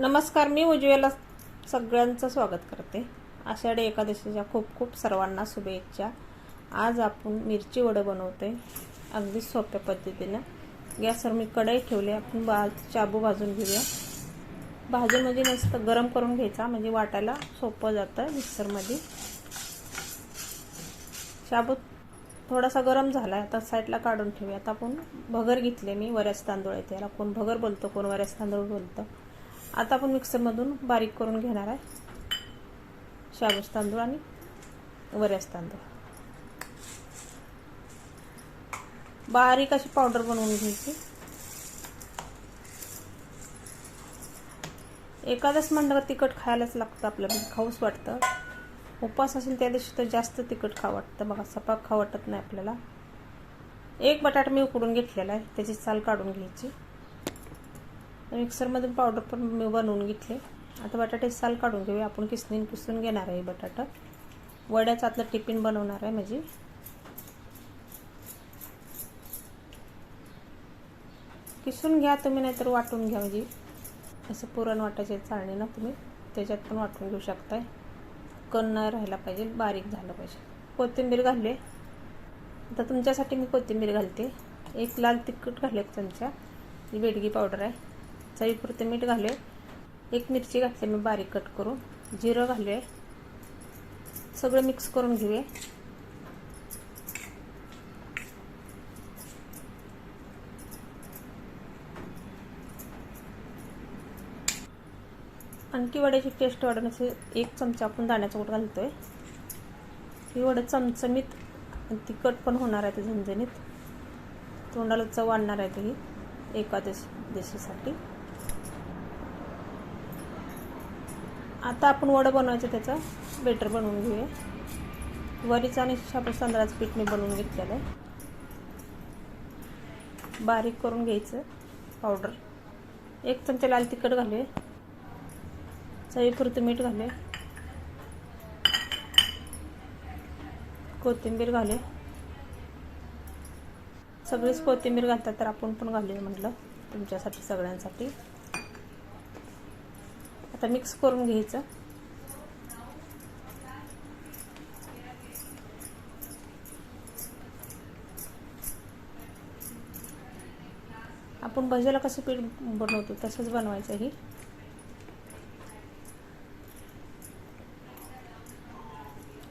नमस्कार मी उज्ज्वला सगळ्यांचं स्वागत करते. आषाढी एकादशीच्या खूप खूप सर्वांना शुभेच्छा. आज आपण मिरची वडं बनवते अगदी सोप्या पद्धतीनं. गॅसवर मी कढई ठेवली. आपण बा शाबू भाजून घेऊया. भाजून म्हणजे नसतं गरम करून घ्यायचा म्हणजे वाटायला सोपं जातं मिक्सरमध्ये. शाबू थोडासा गरम झाला आहे आता साईडला काढून ठेवूया आता आपण भगर घेतले मी वऱ्याच तांदूळ आहे त्याला. कोण भगर बोलतं कोण वऱ्याच तांदूळ बोलतं. आता आपण मिक्सरमधून बारीक करून घेणार आहे. शाबूस तांदूळ आणि वऱ्यास तांदूळ. बारीक अशी पावडर बनवून घ्यायची. एखादच म्हणलं तिखट खायलाच लागतं आपल्याला खाऊच वाटतं. उपवास असेल त्या दिवशी तर जास्त तिखट खा वाटतं. बघा सपाक खा वाटत नाही आपल्याला. एक बटाटा मी उकडून घेतलेला आहे. त्याची साल काढून घ्यायची. मिक्सरमधून पावडर पण मी बनवून घेतले. आता बटाटे साल काढून घेऊया. आपण किसनीन किसून घेणार आहे बटाटा. वड्याचा आतलं टिफिन बनवणार आहे म्हणजे किसून घ्या तुम्ही नाहीतर वाटून घ्या म्हणजे असं पुरण वाटायचे चाळणीनं तुम्ही. त्याच्यात पण वाटून घेऊ शकताय. कण नाही राहायला पाहिजे बारीक झालं पाहिजे. कोथिंबीर घालले. आता तुमच्यासाठी मी कोथिंबीर घालते. एक लाल तिखट घाले एक चमचा ही बेडगी पावडर आहे. चवीपुरते मीठ घाले एक मिरची घातली मी बारीक कट करून. जिरं घालूया. सगळं मिक्स करून घेऊया. आणखी वड्याची टेस्ट वाढवण्याचे एक चमचा आपण दाण्याचा कूट घालतोय. ही वडं चमचमीत तिखट पण होणार आहे ते झणझणीत. तोंडाला चव आणणार आहे ही एकादश देशीसाठी आता आपण वडं बनवायचं त्याचं. बेटर बनवून घेऊया. वरीचं आणि शापूस तांदळाचं पीठ मी बनवून घेतलेलं आहे. बारीक करून घ्यायचं पावडर एक चमचा लाल तिखट घालूया. चवीपुरतं मीठ घाले कोथिंबीर घाले सगळीच कोथिंबीर घालतात तर आपण पण घालूया म्हटलं तुमच्यासाठी सगळ्यांसाठी. आता मिक्स करून घ्यायचं. आपण भज्याला कसं पीठ बनवतो तसंच बनवायचं ही.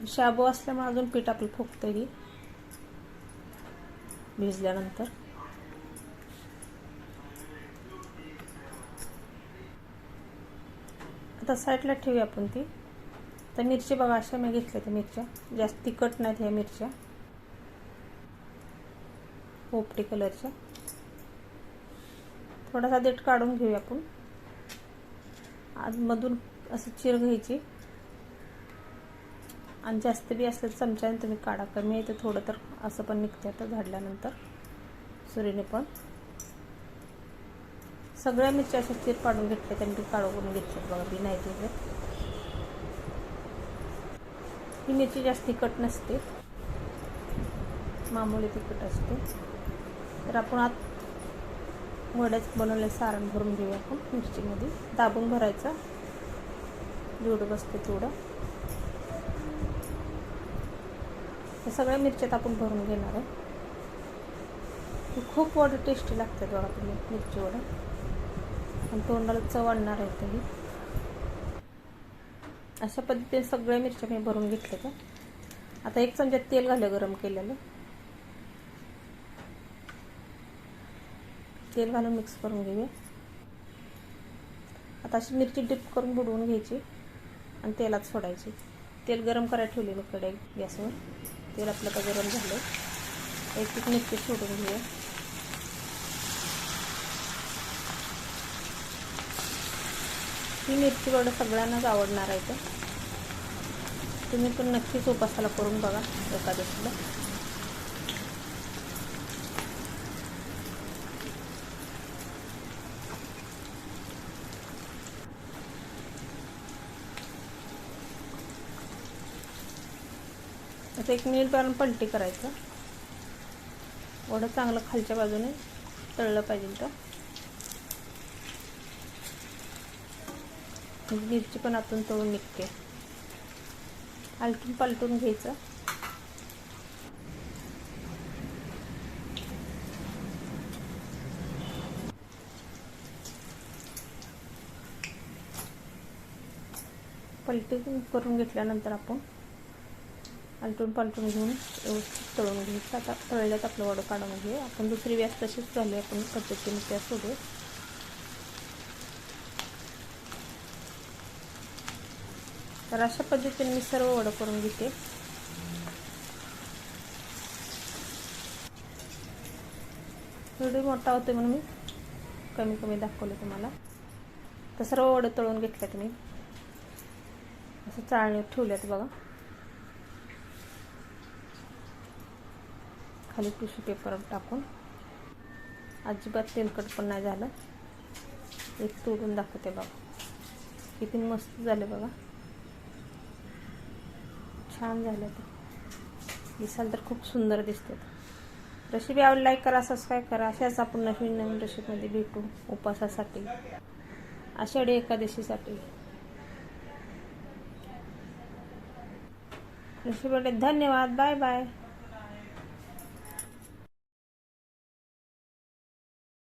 शाबू असल्यामुळे अजून पीठ आपलं फुगतं ही. भिजल्यानंतर. आता साईडला ठेवूया आपण ती. तर मिरची बघा अशा मी घेतल्या त्या मिरच्या. जास्त तिखट नाहीत ह्या मिरच्या. पोपटी कलरच्या. थोडासा देठ काढून घेऊया आपण. आतमधून असं चिर घ्यायची. आणि जास्त बी असलं चमच्याने तुम्ही काढा. कमी आहे तर थोडं तर असं पण निघते आता झाडल्यानंतर. सुरीने पण. सगळ्या मिरच्या अशा चिर पाडून घेतल्या त्यांनी काढून घेतल्यात बघा बी नाही तिथे ही मिरची जास्त तिखट नसते. मामूली तिखट असते. तर आपण आत वड्याच बनवले सारण भरून घेऊया आपण मिरचीमध्ये. दाबून भरायचा. जेवढं बसते तेवढं. हे सगळ्या मिरच्यात आपण भरून घेणार आहे. खूप वडं टेस्टी लागतात बघा तुम्ही मिरची वडं आणि तोंडाला चव आणणार आहे तरी अशा पद्धतीने सगळ्या मिरच्या मी भरून घेतल्या का आता एक चमचा तेल घालं गरम केलेलं. तेल घालून मिक्स करून घेऊया आता अशी मिरची डिप करून बुडवून घ्यायची आणि तेलात सोडायची. तेल गरम करायला ठेवले मी गॅसवर. तेल आपलं का गरम झालं एक एक मिरची सोडून घेऊया. ही मिरची वडं सगळ्यांनाच आवडणार आहे तर तुम्ही पण नक्कीच उपासाला करून बघा एकादशीला आता एक मिनिट पर्यंत पलटी करायचं. वडं चांगलं खालच्या बाजूने तळलं पाहिजे तर. म्हणजे मिरची पण आतून तळून निघते. आलटून पालटून घ्यायचं. पलटून करून घेतल्यानंतर आपण आलटून पालटून घेऊन व्यवस्थित तळून घ्यायचं. आता तळल्यात आपलं वडं काढून घेऊ आपण दुसरी व्यास तशीच झाली आपण पद्धतीने त्या सोडू तर अशा पद्धतीने मी सर्व वडं करून घेते. व्हिडिओ मोठा होतो म्हणून मी कमी कमी दाखवलं तुम्हाला. तर सर्व वडं तळून घेतल्यात मी. असं चाळणी ठेवल्यात बघा. खाली टिश्यू पेपर टाकून. अजिबात तेलकट पण नाही झालं. एक तोडून दाखवते बघा. किती मस्त झाले बघा. छान झालं तर दिसाल तर खूप सुंदर दिसते रेसिपी आवड लाईक करा सबस्क्राईब करा. अशाच आपण नवीन नवीन रेसिपीमध्ये भेटू उपवासासाठी. आषाढी एकादशीसाठी. रेसिपीमध्ये धन्यवाद. Bye bye